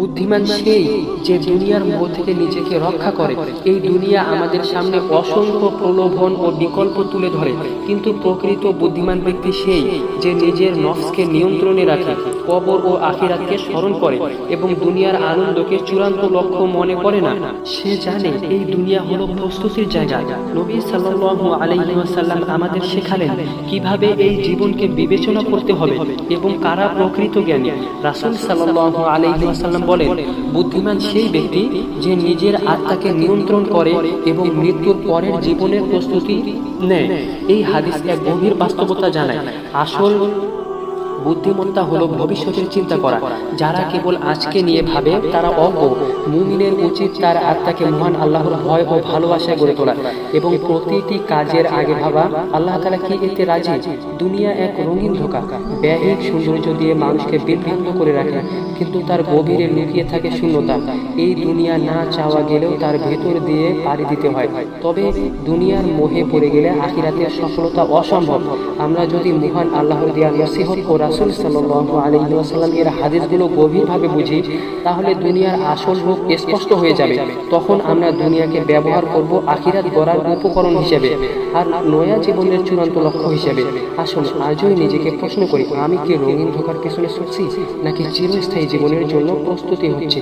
বুদ্ধিমান সেই যে দুনিয়ার মোহ থেকে নিজেকে রক্ষা করে। এই দুনিয়া আমাদের সামনে অসংখ্য প্রলোভন ও বিকল্প তুলে ধরে। কিন্তু প্রকৃত বুদ্ধিমান ব্যক্তি সেই যে নিজের নফসকে নিয়ন্ত্রণে রাখে, কবর ও আখিরাতকে স্মরণ করে এবং দুনিয়ার আনন্দকে চূড়ান্ত লক্ষ্য মনে করে না। সে জানে এই দুনিয়া হলো প্রস্তুতির জায়গা। নবী সাল্লাল্লাহু আলাইহি ওয়াসাল্লাম আমাদের শেখালেন কীভাবে এই জীবনকে বিবেচনা করতে হবে এবং কারা প্রকৃত জ্ঞানী। রাসূল সাল্লাল্লাহু আলাইহি ওয়াসাল্লাম বলেন, বুদ্ধিমান সেই ব্যক্তি যে নিজের আত্মাকে নিয়ন্ত্রণ করে এবং মৃত্যুর পরের জীবনের প্রস্তুতি নেয়। এই হাদিস এক গভীর বাস্তবতা জানায়। আসল বুদ্ধিমত্তা হলো ভবিষ্যতের চিন্তা করা। যারা কেবল আজকে নিয়ে ভাবে তারা অজ্ঞ। মুমিনের উচিত তার আত্মাকে মহান আল্লাহর ভয় ও ভালোবাসায় গড়ে তোলা এবং প্রতিটি কাজের আগে ভাবা। আল্লাহ তালা কি এতে রাজি? দুনিয়া এক রঙিন ধোকা। ব্যয়িক সৌন্দর্য দিয়ে মানুষকে বিভ্রান্ত করে রাখে। কিন্তু তার গভীরে লুকিয়ে থাকে শূন্যতা। এই দুনিয়া না চাওয়া গেলেও তার ভেতর দিয়ে পাড়ি দিতে হয়। তবে দুনিয়ার মোহে পড়ে গেলে আখিরাতের সফলতা অসম্ভব। আমরা যদি মহান আল্লাহর দেয়া নসিহত ও রাসুল সাল্লু আলহি আসাল্লাম এর হাদিসগুলো গভীরভাবে বুঝি, তাহলে দুনিয়ার আসল রূপ স্পষ্ট হয়ে যাবে। তখন আমরা দুনিয়াকে ব্যবহার করব আখিরাত গড়ার উপকরণ হিসেবে আর নয়া জীবনের চূড়ান্ত লক্ষ্য হিসেবে। আসুন, আজই নিজেকে প্রশ্ন করি, আমি কি রঙিন ঢোকার পেছনে ছুটছি, নাকি চিরস্থায়ী জীবনের জন্য প্রস্তুতি হচ্ছে?